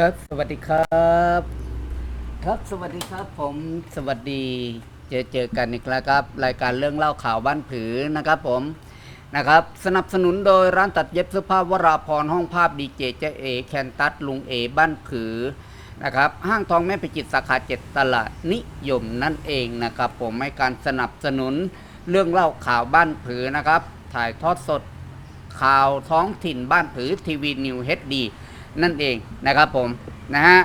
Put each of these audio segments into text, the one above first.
ครับ สวัสดีครับ ครับ สวัสดีครับ ผม สวัสดี เจอเจอกันอีกแล้วครับ รายการเรื่องเล่าข่าวบ้านผือนะครับผมนะครับ สนับสนุนโดยร้านตัดเย็บเสื้อผ้าวราพรห้องภาพดีเจเจเอแคนตัสลุงเอบ้านผือนะครับ ห้างทองแม่พิจิตรสาขาเจ็ดตลาดนิยมนั่นเองนะครับ ผมให้การสนับสนุนเรื่องเล่าข่าวบ้านผือนะครับ ถ่ายทอดสดข่าวท้องถิ่นบ้านผือทีวีนิวเฮดดี นั่นเองนะครับผมนะฮะ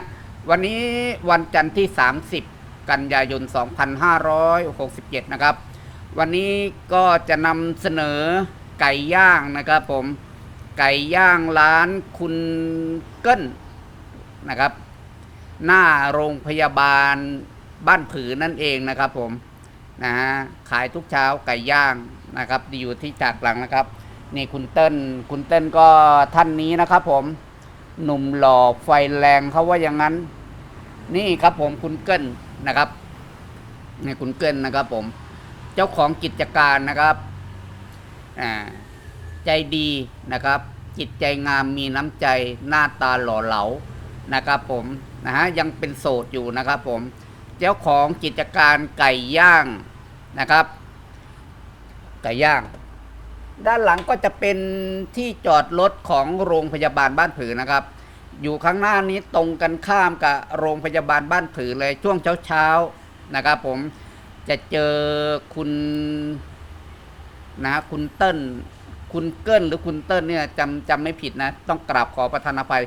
วันนี้วันจันทร์ที่ 30 กันยายน 2567 นะครับ วันนี้ก็จะนำเสนอไก่ย่างนะครับผมไก่ย่างร้านคุณเกิ้ลนะครับ หน้าโรงพยาบาลบ้านผือนั่นเองนะครับผมนะฮะขายทุกเช้าไก่ย่างนะครับอยู่ที่จากหลังนะครับ นี่คุณเติ้ลคุณเติ้ลก็ท่านนี้นะครับผม หนุ่มหล่อไฟแรงเขาว่าอย่างนั้น นี่ครับผมคุณเกิ้ลนะครับนี่คุณเกิ้ลนะครับผม เจ้าของกิจการนะครับใจดีนะครับ จิตใจงามมีน้ำใจหน้าตาหล่อเหลานะครับผมนะฮะยังเป็นโสดอยู่นะครับผม เจ้าของกิจการไก่ย่างนะครับ ไก่ย่าง ด้านหลังก็จะเป็นที่จอดรถของโรงพยาบาลบ้านผือนะครับ อยู่ข้างหน้านี้ตรงกันข้ามกับโรงพยาบาลบ้านผือเลยช่วงเช้าๆนะครับผมจะเจอคุณนะคุณเติ้ลคุณเกิ้ลหรือคุณเติ้ลเนี่ยจำจำไม่ผิดนะ ต้องกราบขอประทานอภัย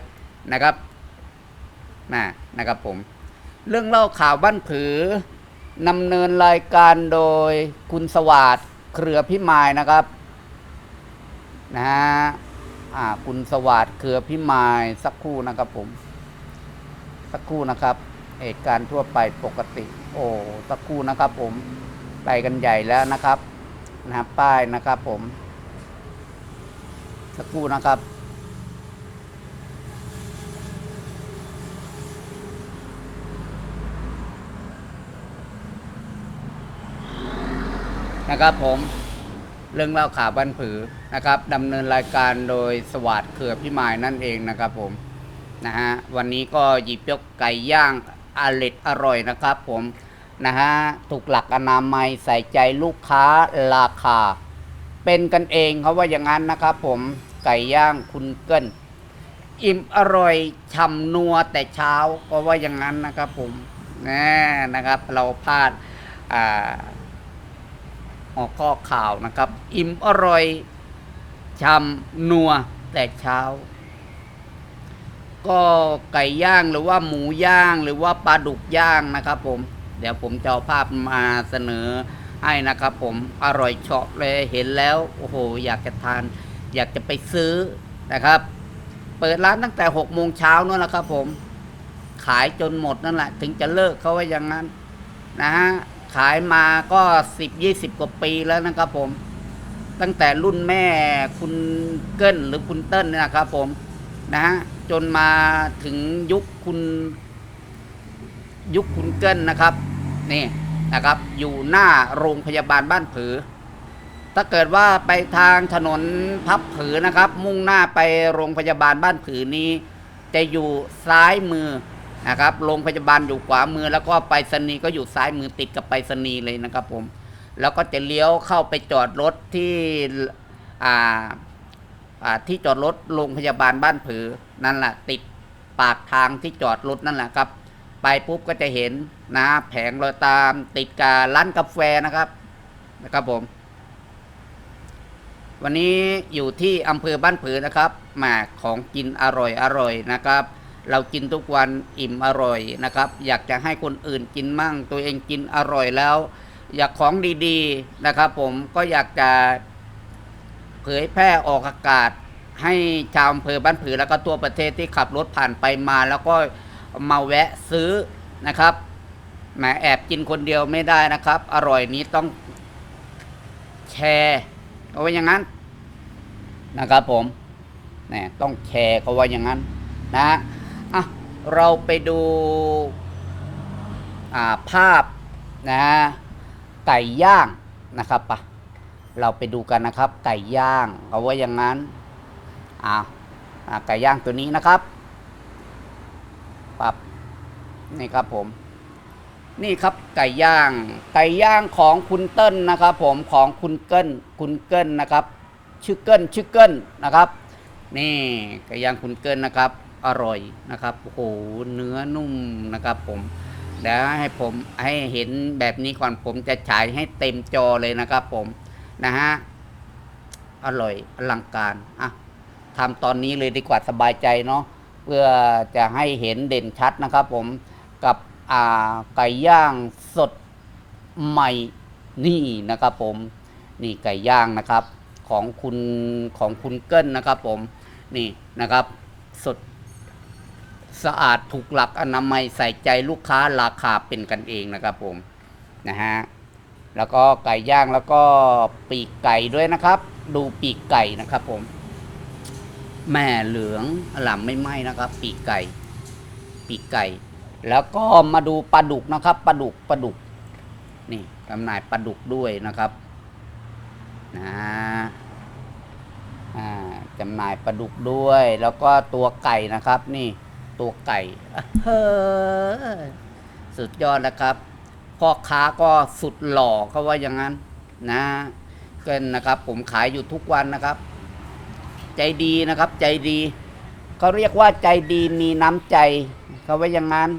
นะครับนะนะครับผม เรื่องเล่าข่าวบ้านผือนำเนินรายการโดยคุณสวัสดิ์เครือพิมายนะครับ นะฮะคุณสวัสดิ์เครือพิมายสักครู่นะครับผม สักครู่นะครับ เหตุการณ์ทั่วไปปกติ โอ้สักครู่นะครับผมไปกันใหญ่แล้วนะครับนะบป้ายนะครับผม สักครู่นะครับนะครับผม เรื่องเล่าข่าวบ้านผือนะครับดำเนินรายการโดยสวัสดิ์เขือพิมายนั่นเองนะครับผมนะฮะวันนี้ก็หยิบยกไก่ย่างอร่อยอร่อยนะครับผมนะฮะถูกหลักอนามัยใส่ใจลูกค้าราคา เป็นกันเองเขาว่าอย่างนั้นนะครับผมไก่ย่างคุณเกิ้ลอิ่มอร่อยฉ่ำนัวแต่เช้าก็ว่าอย่างนั้นนะครับผมน่นะครับเราพลาดอ่า หัวข้อข่าวนะครับ อิ่มอร่อยชำนัวแต่เช้า ก็ไก่ย่างหรือว่าหมูย่างหรือว่าปลาดุกย่างนะครับ ผม เดี๋ยวผมจะเอาภาพมาเสนอให้นะครับ ผมอร่อยเฉาะเลยเห็นแล้วโอ้โหอยากจะทาน อยากจะไปซื้อนะครับ เปิดร้านตั้งแต่หกโมงเช้านั่นแหละครับ ผม ขายจนหมดนั่นแหละ ถึงจะเลิกเขาไว้อย่างนั้น นะฮะ ขายมาก็สิบยี่สิบกว่าปีแล้วนะครับผม ตั้งแต่รุ่นแม่คุณเกิ้ลหรือคุณเติ้ลเนี่ยนะครับผมนะฮะจนมาถึงยุคคุณ ยุคคุณเกิ้ลนะครับนี่นะครับ อยู่หน้าโรงพยาบาลบ้านผือ ถ้าเกิดว่าไปทางถนนพับผือนะครับ มุ่งหน้าไปโรงพยาบาลบ้านผือนี้ จะอยู่ซ้ายมือ นะครับโรงพยาบาลอยู่ขวามือแล้วก็ไปรษณีย์ก็อยู่ซ้ายมือติดกับไปรษณีย์เลยนะครับผม แล้วก็จะเลี้ยวเข้าไปจอดรถที่อ่าอ่าที่จอดรถโรงพยาบาลบ้านผือนั่นแหละติดปากทางที่จอดรถนั่นแหละครับ ไปปุ๊บก็จะเห็นนะแผงรอยตามติดกับร้านกาแฟนะครับนะครับผม วันนี้อยู่ที่อำเภอบ้านผือนะครับแหมของกินอร่อยอร่อยนะครับ เรากินทุกวันอิ่มอร่อยนะครับ อยากจะให้คนอื่นกินมั่ง ตัวเองกินอร่อยแล้ว อยากของดีๆนะครับผมก็อยากจะเผยแพร่ออกอากาศ ให้ชาวอำเภอบ้านผือแล้วก็ตัวประเทศที่ขับรถผ่านไปมา แล้วก็มาแวะซื้อนะครับแหมแอบกินคนเดียวไม่ได้นะครับ อร่อยนี้ต้องแชร์เอาไว้อย่างนั้นนะครับผมเนี่ยต้องแชร์เขาไว้อย่างนั้นนะฮะอะ เราไปดูาภาพนะ ไก่ย่างนะครับปะเราไปดูกันนะครับ ไก่ย่างเอาไว้อย่างนั้นอ่าอ่าไก่ย่างตัวนี้นะครับปับนี่ครับผม นี่ครับไก่ย่าง ไก่ย่างของคุณเติ้ลนะครับ ผมของคุณเกิ้ลคุณเกิ้ลนะครับ ชื่อเกิ้ลชื่อเกิ้ลนะครับ นี่ไก่ย่างคุณเกิ้ลนะครับ อร่อยนะครับโอ้โหเนื้อนุ่มนะครับผมเดี๋ยวให้ผมให้เห็นแบบนี้ก่อนผมจะฉายให้เต็มจอเลยนะครับผมนะฮะอร่อยอลังการอะทำตอนนี้เลยดีกว่าสบายใจเนาะเพื่อจะให้เห็นเด่นชัดนะครับผมกับอ่าไก่ย่างสดใหม่นี่นะครับผมนี่ไก่ย่างนะครับ ของคุณของคุณเกิ้ลนะครับผมนี่นะครับ สด สะอาดถูกหลักอนามัยใส่ใจลูกค้าราคาเป็นกันเองนะครับผมนะฮะแล้วก็ไก่ย่างแล้วก็ปีกไก่ด้วยนะครับ ดูปีกไก่นะครับผม แม่เหลืองอล่ำไม่ไหม้นะครับ ปีกไก่ ปีกไก่ แล้วก็มาดูปลาดุกนะครับปลาดุกปลาดุก นี่จำหน่ายปลาดุกด้วยนะครับนะอ่าจำหน่ายปลาดุกด้วย แล้วก็ตัวไก่นะครับนี่ ตัวไก่เฮ้อสุดยอดนะครับพ่อค้าก็สุดหล่อเขาว่าอย่างนั้น นะเกินนะครับ ผมขายอยู่ทุกวันนะครับ ใจดีนะครับ ใจดีเขาเรียกว่าใจดีมีน้ำใจเขาว่าอย่างนั้น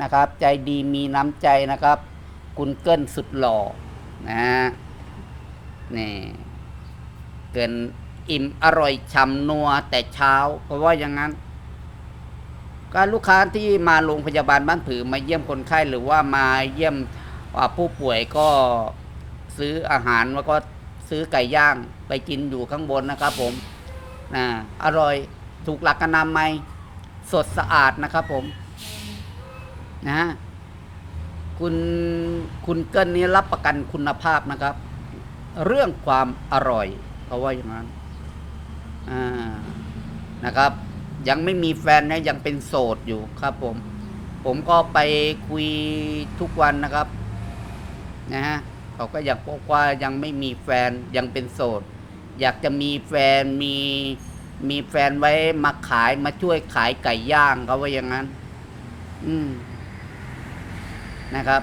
นะครับ ใจดีมีน้ำใจนะครับ คุณเกินสุดหล่อนะฮะนี่เกินอิ่มอร่อยช่ำนัวแต่เช้าเพราะว่าอย่างนั้น การลูกค้าที่มาโรงพยาบาลบ้านผือมาเยี่ยมคนไข้หรือว่ามาเยี่ยมผู้ป่วยก็ซื้ออาหารแล้วก็ซื้อไก่ย่างไปกินอยู่ข้างบนนะครับผมนะอร่อยถูกหลักอนามัยสดสะอาดนะครับผมนะฮะคุณคุณเกินนี้รับประกันคุณภาพนะครับ เรื่องความอร่อยเขาว่าอย่างนั้นอ่านะครับ ยังไม่มีแฟนนะยังเป็นโสดอยู่ครับผม ผมก็ไปคุยทุกวันนะครับนะฮะเขาก็อยากบอกว่ายังไม่มีแฟนยังเป็นโสด อยากจะมีแฟนมีมีแฟนไว้มาขายมาช่วยขายไก่ย่างเขาว่าอย่างนั้น อืมนะครับ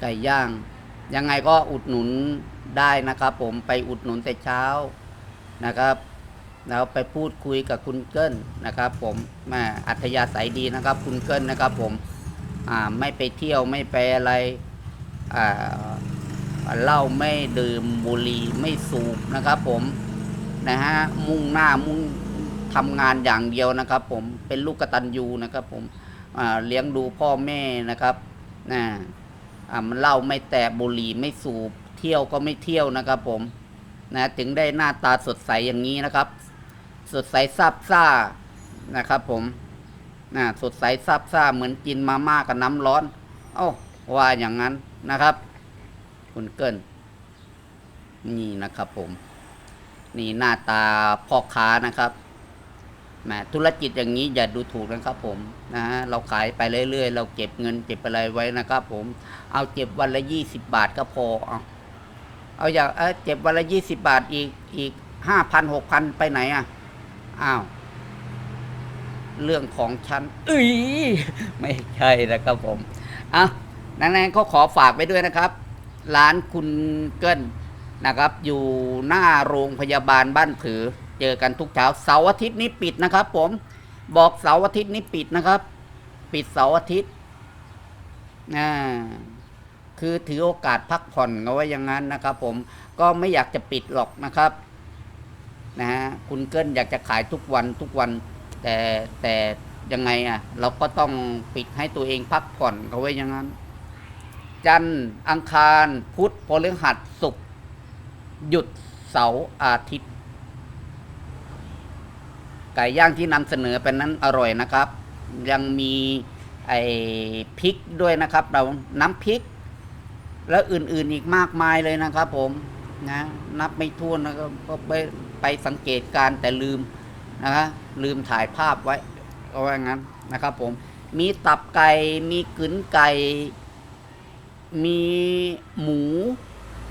ไก่ย่าง ยังไงก็อุดหนุนได้นะครับ ผมไปอุดหนุนแต่เช้านะครับ แล้วไปพูดคุยกับคุณเกิ้ลนะครับ ผมม่อัธยาศัยดีนะครับ คุณเกิ้ลนะครับ ผมอ่าไม่ไปเที่ยวไม่ไปอะไรอ่าเหล้าไม่ดื่มบุหรี่ไม่สูบนะครับ ผมนะฮะมุ่งหน้ามุ่งทำงานอย่างเดียวนะครับ ผมเป็นลูกกตัญญูนะครับ ผมเลี้ยงดูพ่อแม่นะครับนะอ่ามันเหล้าไม่แตะบุหรี่ไม่สูบเที่ยวก็ไม่เที่ยวนะครับ ผมนะถึงได้หน้าตาสดใสอย่างนี้นะครับ สดใสซาบซ่านะครับผมนะสดใสซาบซ่าเหมือนกินมาม่ากับน้ำร้อน เอ้าว่าอย่างนั้นนะครับ คุณเกิลนี่นะครับผม นี่หน้าตาพ่อค้านะครับแหมธุรกิจอย่างนี้อย่าดูถูกนะครับผมนะฮะเราขายไปเรื่อยๆ เราเก็บเงินเก็บอะไรไว้นะครับผม เอาเก็บวันละยี่สิบบาทก็พอเอาเอาอย่างเออเก็บวันละยี่สิบบาทอีกอีกห้าพันหกพันไปไหนอะ อ้าว เรื่องของฉันเอ้ยไม่ใช่นะครับผมอะนั้นๆก็ขอฝากไปด้วยนะครับ ร้านคุณเกิ้ลนะครับ อยู่หน้าโรงพยาบาลบ้านผือ เจอกันทุกเช้าเสาร์อาทิตย์นี้ปิดนะครับ ผม บอกเสาร์อาทิตย์นี้ปิดนะครับ ปิดเสาร์อาทิตย์อ่าคือถือโอกาสพักผ่อนเอาไว้อย่างนั้นนะครับ ผมก็ไม่อยากจะปิดหรอกนะครับ นะฮะคุณเกิลอยากจะขายทุกวันทุกวัน แต่แต่ยังไงอะ เราก็ต้องปิดให้ตัวเองพักผ่อนเขาไว้อย่างนั้น จันทร์อังคารพุธพฤหัสศุกร์หยุดเสาร์อาทิตย์ ไก่ย่างที่นำเสนอเป็นนั้นอร่อยนะครับ ยังมีไอ้พริกด้วยนะครับ เราน้ำพริก แล้วอื่นๆอีกมากมายเลยนะครับผม นะนับไม่ถ้วนนะก็ไปไปสังเกตการแต่ลืมนะครับลืมถ่ายภาพไว้ก็ว่างั้นนะครับผมมีตับไก่มีกึ๋นไก่ มีหมู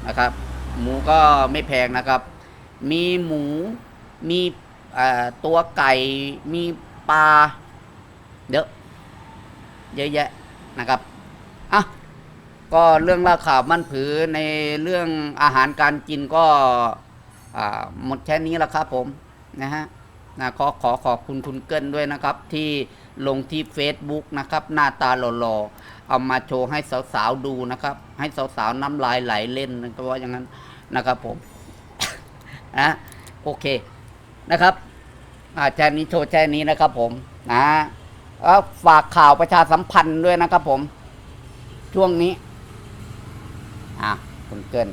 นะครับ หมูก็ไม่แพงนะครับ มีหมูมีตัวไก่มีปลาเยอะเยอะแยะนะครับอะ ก็เรื่องเล่าวข่าวมั่นผือในเรื่องอาหารการกินก็หมดแค่นี้แล้วครับผมนะฮะนะขอขอขอบคุณคุณเกิลด้วยนะครับ ที่ลงที่ Facebook นะครับ หน้าตาหล่อๆเอามาโชว์ให้สาวๆดูนะครับ ให้สาวๆน้ำลายไหลเล่นก็ว่าอย่างนั้นนะครับผมนะโอเคนะครับแค่นี้โชว์แค่นี้นะครับผมนะแล้วฝากข่าวประชาสัมพันธ์ด้วยนะครับผม ช่วงนี้ อะคุณเกิน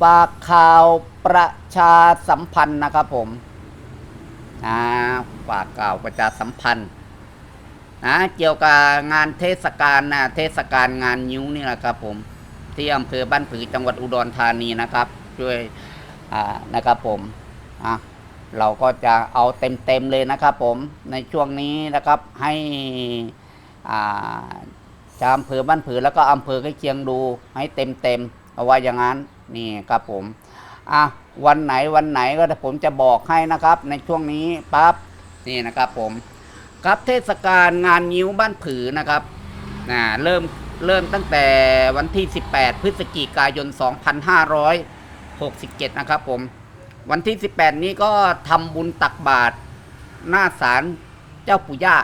ฝากข่าวประชาสัมพันธ์นะครับผมนะฝากข่าวประชาสัมพันธ์นะเกี่ยวกับงานเทศกาลนะเทศกาลงานนิ้วนี่แหละครับผม ที่อำเภอบ้านผือจังหวัดอุดรธานีนะครับด้วยอ่านะครับผมอะเราก็จะเอาเต็มๆเลยนะครับผมในช่วงนี้นะครับให้อ่า ชาวอำเภอบ้านผือแล้วก็อำเภอใกล้เคียงดูให้เต็มๆเอาไว้อย่างนั้นนี่ครับผมอะวันไหนวันไหนก็ผมจะบอกให้นะครับ ในช่วงนี้ปั๊บนี่นะครับผมครับเทศกาลงานนิ้วบ้านผือนะครับนะเริ่มเริ่มตั้งแต่วันที่ 18 พฤศจิกายน 2567 นะครับผม วันที่ 18 นี้ก็ทำบุญตักบาตรหน้าศาลเจ้าปู่ย่า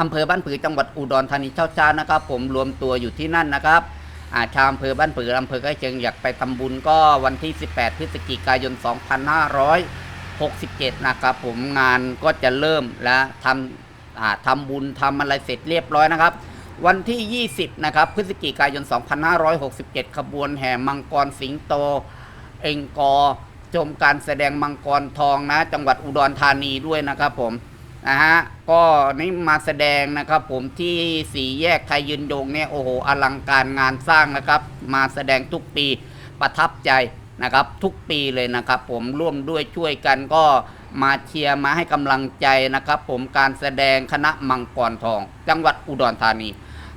อำเภอบ้านผือจังหวัดอุดรธานีเช้าช้านะครับ ผมรวมตัวอยู่ที่นั่นนะครับอาชาวอำเภอบ้านผืออำเภอใกล้เคียงอยากไปทำบุญก็วันที่ 18 พฤศจิกายน 2567 นะครับผมงานก็จะเริ่มและทำอ่าทำบุญทำอะไรเสร็จเรียบร้อยนะครับ วันที่ 20 นะครับ พฤศจิกายน 2567 ขบวนแห่มังกรสิงโต เองกอชมการแสดงมังกรทองนะ จังหวัดอุดรธานีด้วยนะครับผม นะฮะก็นี่มาแสดงนะครับผมที่สี่แยกไทยยืนยงเนี่ยโอ้โหอลังการงานสร้างนะครับ มาแสดงทุกปีประทับใจนะครับ ทุกปีเลยนะครับ ผมร่วมด้วยช่วยกันก็มาเชียร์มาให้กำลังใจนะครับ ผมการแสดงคณะมังกรทอง จังหวัดอุดรธานี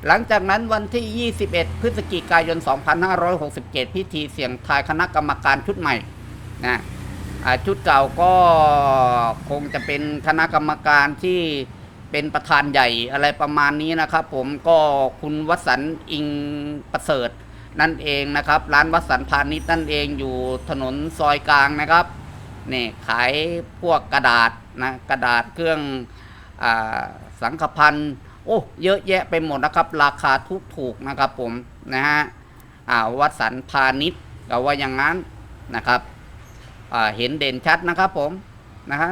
หลังจากนั้นวันที่ 21 พฤศจิกายน 2567 พิธีเสี่ยงทายคณะกรรมการชุดใหม่นะ ชุดเก่าก็คงจะเป็นคณะกรรมการที่เป็นประธานใหญ่อะไรประมาณนี้นะครับผมก็คุณวสันต์อิงประเสริฐนั่นเองนะครับ ร้านวสันพาณิชย์นั่นเองอยู่ถนนซอยกลางนะครับนี่ขายพวกกระดาษนะกระดาษเครื่องอสังขพันธ์โอ้เยอะแยะไปหมดนะครับ ราคาทุกถูกนะครับผมนะฮะวัดสันพาณิชย์ก็ว่าอย่างนั้นนะครับ เห็นเด่นชัดนะครับผมนะฮะ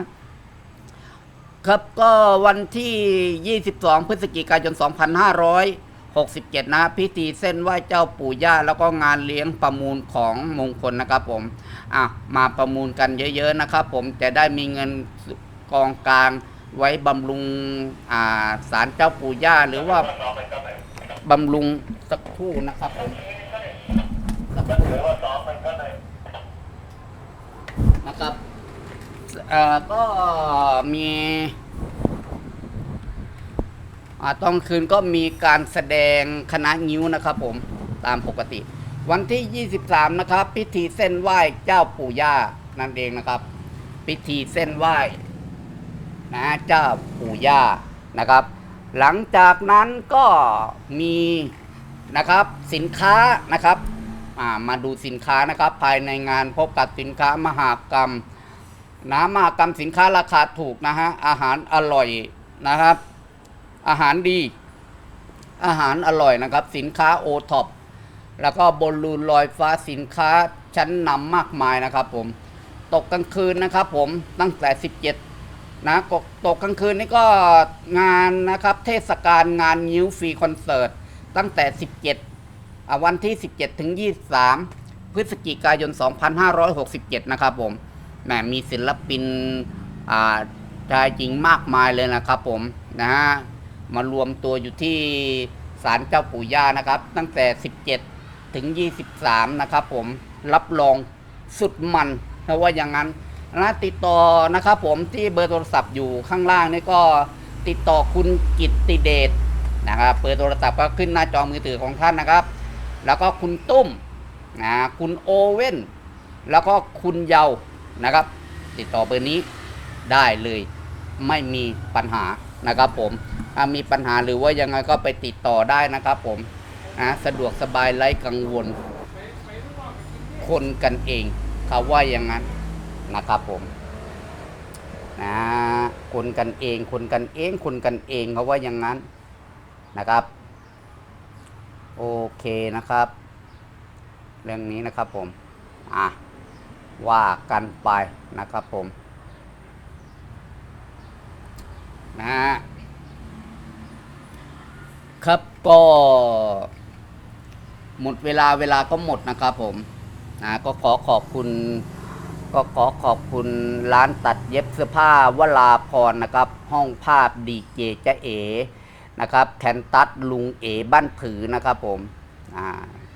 ครับก็วันที่ 22 พฤศจิกายน 2567 นะพิธีเส้นไหว้เจ้าปู่ย่า แล้วก็งานเลี้ยงประมูลของมงคลนะครับผมอะมาประมูลกันเยอะ ๆ นะครับผมจะได้มีเงินกองกลางไว้บำรุงอ่าศาลเจ้าปู่ย่า หรือว่าบำรุงสักครู่นะครับผมสักครู่ นะครับเอ่อก็มีอตอนคืนก็มีการแสดงคณะงิ้วนะครับผมตามปกติ วันที่ 23 นะครับ พิธีเส้นไหว้เจ้าปู่ย่านั่นเองนะครับ พิธีเส้นไหว้นะเจ้าปู่ย่านะครับ หลังจากนั้นก็มีนะครับสินค้านะครับ มาดูสินค้านะครับ ภายในงานพบกับสินค้ามหากรรมนะมหากรรมสินค้าราคาถูกนะฮะอาหารอร่อยนะครับ อาหารดี อาหารอร่อยนะครับ สินค้าโอท็อปแล้วก็บอลลูนลอยฟ้าสินค้าชั้นนำมากมายนะครับผมตกกลางคืนนะครับผมตั้งแต่ 17 นะตกกลางคืนนี่ก็งานนะครับ เทศกาลงานงิ้วฟรีคอนเสิร์ตตั้งแต่ 17 วันที่ 17 ถึง 23 พฤศจิกายน 2567 นะครับผมแหมมีศิลปินชายหญิงมากมายเลยนะครับผมนะฮะมารวมตัวอยู่ที่ศาลเจ้าปู่ย่านะครับ ตั้งแต่ 17 ถึง 23 นะครับผมรับรองสุดมันนะว่าอย่างนั้นนะติดต่อนะครับผมที่เบอร์โทรศัพท์อยู่ข้างล่างนี่ก็ติดต่อคุณกิตติเดชนะครับเบอร์โทรศัพท์ก็ขึ้นหน้าจอมือถือของท่านนะครับ แล้วก็คุณตุ้มนะคุณโอเว่น แล้วก็คุณเยานะครับ ติดต่อเบอร์นี้ได้เลยไม่มีปัญหานะครับผมอ่ามีปัญหาหรือว่ายังไงก็ไปติดต่อได้นะครับผมนะสะดวกสบายไร้กังวล คนกันเองเขาว่าอย่างนั้นนะครับผมนะคนกันเอง คนกันเอง คนกันเองเขาว่าอย่างนั้นนะครับ โอเคนะครับ เรื่องนี้นะครับผม อะ ว่ากันไปนะครับผม นะฮะครับก็หมดเวลาเวลาก็หมดนะครับผมนะก็ขอขอบคุณ ก็ขอขอบคุณร้านตัดเย็บเสื้อผ้าวลาพรนะครับ ห้องภาพดีเจจะเอ นะครับแคนตัสลุงเอบ้านผือนะครับผม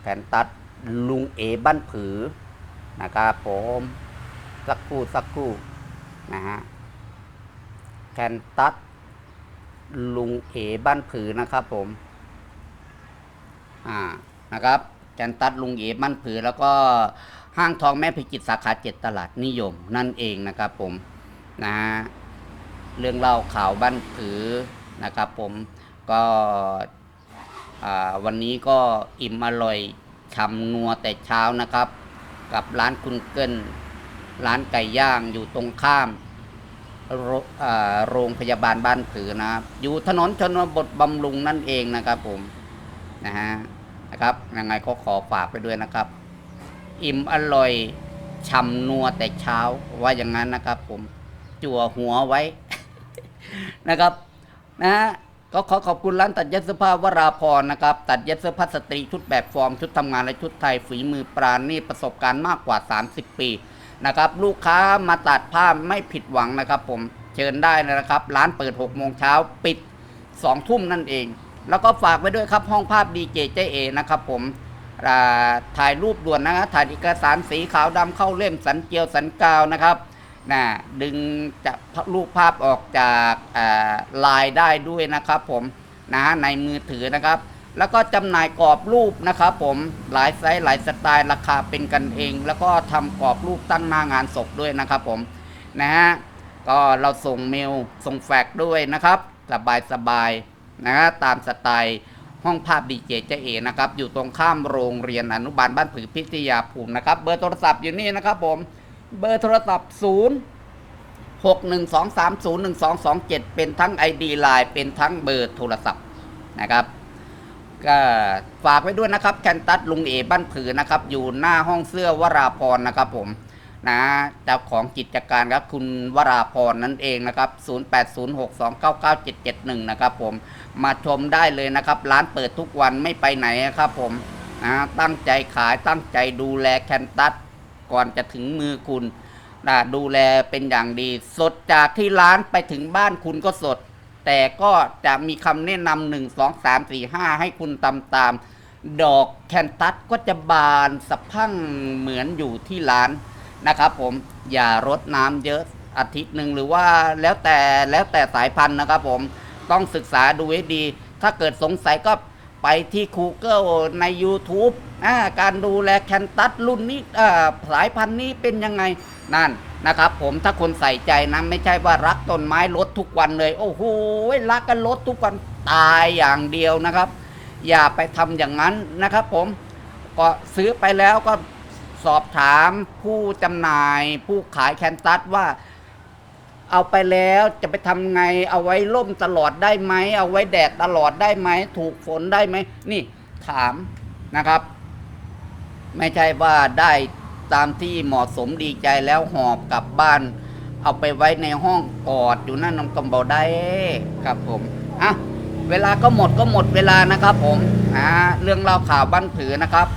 แคนตัสลุงเอบ้านผือนะครับผมสักคู่สักคู่นะฮะแคนตัสลุงเอบ้านผือนะครับผมอ่านะครับแคนตัสลุงเอบ้านผือแล้วก็ห้างทองแม่พิจิตสาขาเจ็ดตลาดนิยม นั่นเองนะครับผมนะฮะเรื่องเล่าข่าวบ้านผือนะครับผม ก็วันนี้ก็อิ่มอร่อยชำนัวแต่เช้านะครับ กับร้านคุณเกิลร้านไก่ย่างอยู่ตรงข้ามโรโรงพยาบาลบ้านผือนะครับ อยู่ถนนชนบทบำรุงนั่นเองนะครับผมนะฮะนะครับยังไงก็ขอฝากไปด้วยนะครับ อิ่มอร่อยฉ่ำนัวแต่เช้าว่าอย่างนั้นนะครับ ผมจั่วหัวไว้นะครับ นะ ก็ขอขอบคุณร้านตัดเย็บเสื้อผ้าวราพรนะครับ ตัดเย็บเสื้อผ้าสตรีชุดแบบฟอร์ม ชุดทำงานและชุดไทยฝีมือปราณีประสบการณ์มากกว่า 30 ปีนะครับลูกค้ามาตัดผ้าไม่ผิดหวังนะครับ ผมเชิญได้เลยนะครับ ร้านเปิด6โมงเช้าปิด2ทุ่มนั่นเอง แล้วก็ฝากไว้ด้วยครับห้องภาพดีเจเจเอนะครับ ผมถ่ายรูปด่วนนะครับถ่ายเอกสารสีขาวดำเข้าเล่มสันเจียวสันกาวนะครับ นะดึงจะรูปภาพออกจากลายได้ด้วยนะครับผมนะในมือถือนะครับ แล้วก็จำหน่ายกรอบรูปนะครับผมหลายไซส์หลายสไตล์ราคาเป็นกันเอง แล้วก็ทำกรอบรูปตั้งหน้างานศพด้วยนะครับผมนะฮะก็เราส่งเมลส่งแฟกซ์ด้วยนะครับ สบายสบายๆนะฮะตามสไตล์ห้องภาพดีเจเจเอนะครับ อยู่ตรงข้ามโรงเรียนอนุบาลบ้านผือพิทยาภูมินะครับ เบอร์โทรศัพท์อยู่นี่นะครับผม เบอร์โทรศัพท์ 0 6 1 2 3 0 1 2 2 7 เป็นทั้ง ID Line เป็นทั้งเบอร์โทรศัพท์นะครับ ก็ฝากไว้ด้วยนะครับแคนตัสลุงเอบ้านผือนะครับ อยู่หน้าห้องเสื้อวราพรนะครับผมนะเจ้าของกิจการครับคุณวราพรนั่นเองนะครับ 0806299771 นะครับผมมาชมได้เลยนะครับ ร้านเปิดทุกวันไม่ไปไหนครับผมนะตั้งใจขายตั้งใจดูแลแคนตัส ก่อนจะถึงมือคุณนะดูแลเป็นอย่างดี สดจากที่ร้านไปถึงบ้านคุณก็สด แต่ก็จะมีคำแนะนำหนึ่งสองสามสี่ห้าให้คุณตามตาม ดอกแคนตัสก็จะบานสะพั่งเหมือนอยู่ที่ร้านนะครับผมอย่ารดน้ำเยอะอาทิตย์หนึ่งหรือว่าแล้วแต่แล้วแต่สายพันธุ์นะครับผมต้องศึกษาดูให้ดี ถ้าเกิดสงสัยก็ ไปที่ Google ใน YouTube อ่าการดูแลแคนตัสรุ่นนี้สายพันธุ์นี้เป็นยังไงนั่นนะครับผมถ้าคนใส่ใจนะไม่ใช่ว่ารักต้นไม้ลดทุกวันเลย โอ้โหรักกันลดทุกวันตายอย่างเดียวนะครับ อย่าไปทำอย่างนั้นนะครับผมก็ซื้อไปแล้วก็สอบถามผู้จำหน่ายผู้ขายแคนตัสว่า เอาไปแล้วจะไปทำไงเอาไว้ร่มตลอดได้ไหม เอาไว้แดดตลอดได้ไหม ถูกฝนได้ไหม นี่ถามนะครับ ไม่ใช่ว่าได้ตามที่เหมาะสมดีใจแล้วหอบกลับบ้าน เอาไปไว้ในห้องกอดอยู่นั่นน้องกำบาได้ครับผมอะเวลาก็หมดก็หมดเวลานะครับผมอ่าเรื่องเล่าข่าวบ้านผือนะครับ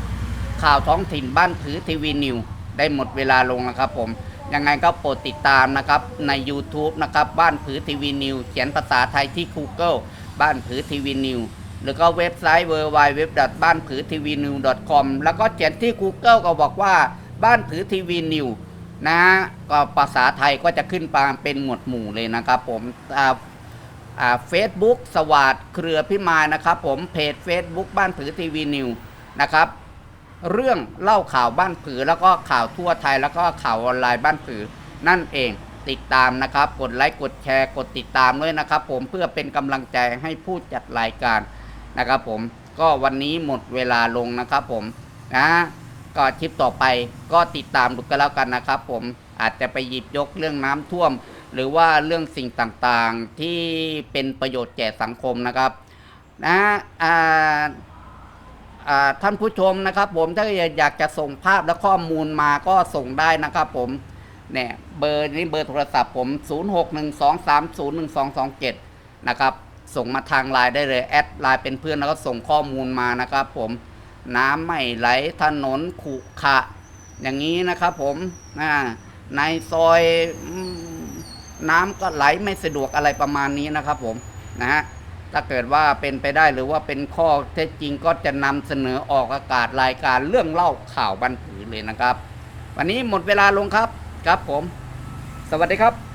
ข่าวท้องถิ่นบ้านผือทีวีนิวได้หมดเวลาลงแล้วครับผม ยังไงก็โปรดติดตามนะครับใน YouTube นะครับบ้านผือทีวีนิวเขียนภาษาไทยที่ Google บ้านผือทีวีนิวหรือก็เว็บไซต์ w w w บ้านผือทีวีนิว .com แล้วก็เขียนที่ Google ก็บอกว่าบ้านผือทีวีนิวนะฮะก็ภาษาไทยก็จะขึ้นมาเป็นหมวดหมู่เลยนะครับผมอ่าเฟซบุ๊กสวัสดเครือพิมายนะครับผมเพจ Facebook บ้านผือทีวีนิวนะครับ เรื่องเล่าข่าวบ้านผือ แล้วก็ข่าวทั่วไทย แล้วก็ข่าวออนไลน์บ้านผือ นั่นเองติดตามนะครับ กดไลค์กดแชร์กดติดตามด้วยนะครับ ผมเพื่อเป็นกำลังใจให้ผู้จัดรายการนะครับ ผมก็วันนี้หมดเวลาลงนะครับ ผมนะก็คลิปต่อไปก็ติดตามดูกันแล้วกันนะครับ ผมอาจจะไปหยิบยกเรื่องน้ำท่วม หรือว่าเรื่องสิ่งต่างๆที่เป็นประโยชน์แก่สังคมนะครับ นะอ่าอ่า ท่านผู้ชมนะครับ ผมถ้าอยากจะส่งภาพและข้อมูลมาก็ส่งได้นะครับ ผมเนี่ยเบอร์นี้เบอร์โทรศัพท์ผม 0612301227 นะครับ ส่งมาทางไลน์ได้เลยแอดไลน์เป็นเพื่อนแล้วก็ส่งข้อมูลมานะครับ ผมน้ำไม่ไหลถนนขรุขระอย่างนี้นะครับ ผมในซอยน้ำก็ไหลไม่สะดวกอะไรประมาณนี้นะครับ ผมนะฮะ ถ้าเกิดว่าเป็นไปได้หรือว่าเป็นข้อเท็จจริงก็จะนำเสนอออกอากาศรายการเรื่องเล่าข่าวบันผือเลยนะครับ วันนี้หมดเวลาลงครับครับผม สวัสดีครับ